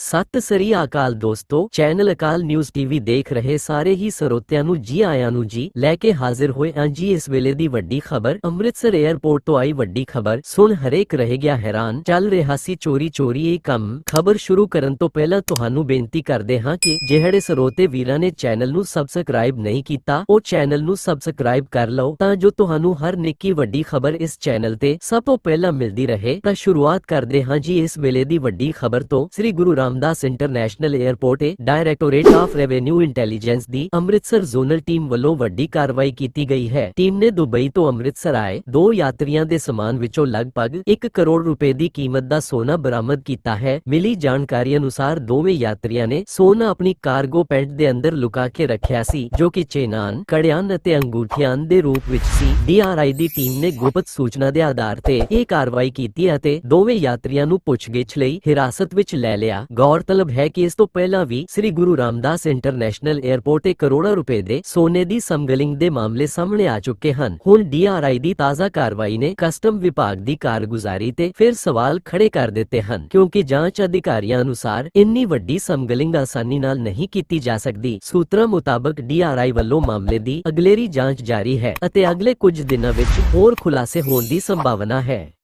ਸਤਿ ਸ੍ਰੀ ਅਕਾਲ ਦੋਸਤੋ, ਚੈਨਲ ਅਕਾਲ news TV ਦੇਖ ਰਹੇ ਸਾਰੇ ਹੀ ਸਰੋਤਿਆਂ ਨੂੰ ਜੀ ਆਇਆਂ ਨੂੰ ਜੀ, ਲੈ ਕੇ ਹਾਜ਼ਰ ਹੋਏ ਹਾਂ ਜੀ ਇਸ ਵੇਲੇ ਦੀ ਵੱਡੀ ਖਬਰ, ਅੰਮ੍ਰਿਤਸਰ 에ਅਰਪੋਰਟ ਤੋਂ ਆਈ ਵੱਡੀ ਖਬਰ, ਸੁਣ ਹਰੇਕ ਰਹਿ ਗਿਆ ਹੈਰਾਨ, ਚੱਲ ਰਿਹਾ ਸੀ ਚੋਰੀ ਚੋਰੀ ਇਹ ਕੰਮ, ਖਬਰ ਸ਼ੁਰੂ ਕਰਨ ਤੋਂ ਪਹਿਲਾਂ ਤੁਹਾਨੂੰ ਬੇਨਤੀ ਕਰਦੇ ਹਾਂ ਕਿ ਜਿਹੜੇ ਸਰੋਤੇ ਵੀਰਾਂ ਨੇ ਚੈਨਲ ਨੂੰ ਸਬਸਕ੍ਰਾਈਬ ਨਹੀਂ ਕੀਤਾ, ਉਹ ਚੈਨਲ ਨੂੰ ਸਬਸਕ੍ਰਾਈਬ ਕਰ ਲਓ, ਤਾਂ ਜੋ ਤੁਹਾਨੂੰ ਹਰ ਨਿੱਕੀ ਵੱਡੀ ਖਬਰ ਇਸ ਚੈਨਲ ਤੇ ਸਭ ਤੋਂ ਪਹਿਲਾਂ ਮਿਲਦੀ ਰਹੇ, ਤਾਂ ਸ਼ੁਰੂਆਤ ਕਰਦੇ ਹਾਂ ਜੀ ਇਸ ਵੇਲੇ ਦੀ ਵੱਡੀ ਖਬਰ ਤੋਂ, ਸ੍ਰੀ ਗੁਰੂ ਰਾਮਦਾਸ ਇੰਟਰਨੈਸ਼ਨਲ 에ਅਰਪੋਰਟ ਤੇ ਡਾਇਰੈਕਟੋਰੇਟ ਆਫ ਰੈਵਨਿਊ ਇੰਟੈਲੀਜੈਂਸ ਦੀ ਅੰਮ੍ਰਿਤਸਰ ਜ਼ੋਨਲ ਟੀਮ ਵੱਲੋਂ ਵੱਡੀ ਕਾਰਵਾਈ ਕੀਤੀ ਗਈ ਹੈ। ਟੀਮ ਨੇ ਦੁਬਈ ਤੋਂ ਅੰਮ੍ਰਿਤਸਰ ਆਏ, ਦੋ ਯਾਤਰੀਆਂ ਦੇ ਸਮਾਨ ਵਿੱਚੋਂ ਲਗਭਗ 1 ਕਰੋੜ ਰੁਪਏ ਦੀ ਕੀਮਤ ਦਾ ਸੋਨਾ ਬਰਾਮਦ ਕੀਤਾ ਹੈ। ਮਿਲੀ ਜਾਣਕਾਰੀ ਅਨੁਸਾਰ ਦੋਵੇਂ ਯਾਤਰੀਆਂ ਨੇ ਸੋਨਾ ਆਪਣੀ ਕਾਰਗੋ ਪੈਂਟ ਦੇ ਅੰਦਰ ਲੁਕਾ ਕੇ ਰੱਖਿਆ ਸੀ, ਜੋ ਕਿ ਚੇਨਾਨ, ਕੜਿਆਨ ਅਤੇ ਅੰਗੂਠਿਆਂ ਦੇ ਰੂਪ ਵਿੱਚ ਸੀ। ਡੀਆਰਆਈ ਦੀ ਟੀਮ ਨੇ ਗੁਪਤ ਸੂਚਨਾ ਦੇ ਆਧਾਰ ਤੇ ਇਹ ਕਾਰਵਾਈ ਕੀਤੀ ਅਤੇ ਦੋਵੇਂ ਯਾਤਰੀਆਂ ਨੂੰ ਪੁੱਛਗਿੱਛ ਲਈ ਹਿਰਾਸਤ ਵਿੱਚ ਲੈ ਲਿਆ। ਗੌਰਤਲਬ ਹੈ ਕਿ ਇਸ ਤੋਂ ਪਹਿਲਾਂ ਵੀ ਸ੍ਰੀ ਗੁਰੂ ਰਾਮਦਾਸ ਇੰਟਰਨੈਸ਼ਨਲ 에ਅਰਪੋਰਟ ਤੇ ਕਰੋੜਾਂ ਰੁਪਏ ਦੇ ਸੋਨੇ ਦੀ ਸਮਗਲਿੰਗ ਦੇ ਮਾਮਲੇ ਸਾਹਮਣੇ ਆ ਚੁੱਕੇ ਹਨ ਹੁਣ ਡੀਆਰਆਈ ਦੀ ਤਾਜ਼ਾ ਕਾਰਵਾਈ ਨੇ ਕਸਟਮ ਵਿਭਾਗ ਦੀ ਕਾਰਗੁਜ਼ਾਰੀ ਤੇ ਫਿਰ ਸਵਾਲ ਖੜੇ ਕਰ ਦਿੱਤੇ ਹਨ ਕਿਉਂਕਿ ਜਾਂਚ ਅਧਿਕਾਰੀਆਂ ਅਨੁਸਾਰ ਇੰਨੀ ਵੱਡੀ ਸਮਗਲਿੰਗ ਆਸਾਨੀ ਨਾਲ ਨਹੀਂ ਕੀਤੀ ਜਾ ਸਕਦੀ ਸੂਤਰਾਂ ਮੁਤਾਬਕ ਡੀਆਰਆਈ ਵੱਲੋਂ ਮਾਮਲੇ ਦੀ ਅਗਲੇਰੀ ਜਾਂਚ ਜਾਰੀ ਹੈ ਅਤੇ ਅਗਲੇ ਕੁਝ ਦਿਨਾਂ ਵਿੱਚ ਹੋਰ ਖੁਲਾਸੇ ਹੋਣ ਦੀ ਸੰਭਾਵਨਾ ਹੈ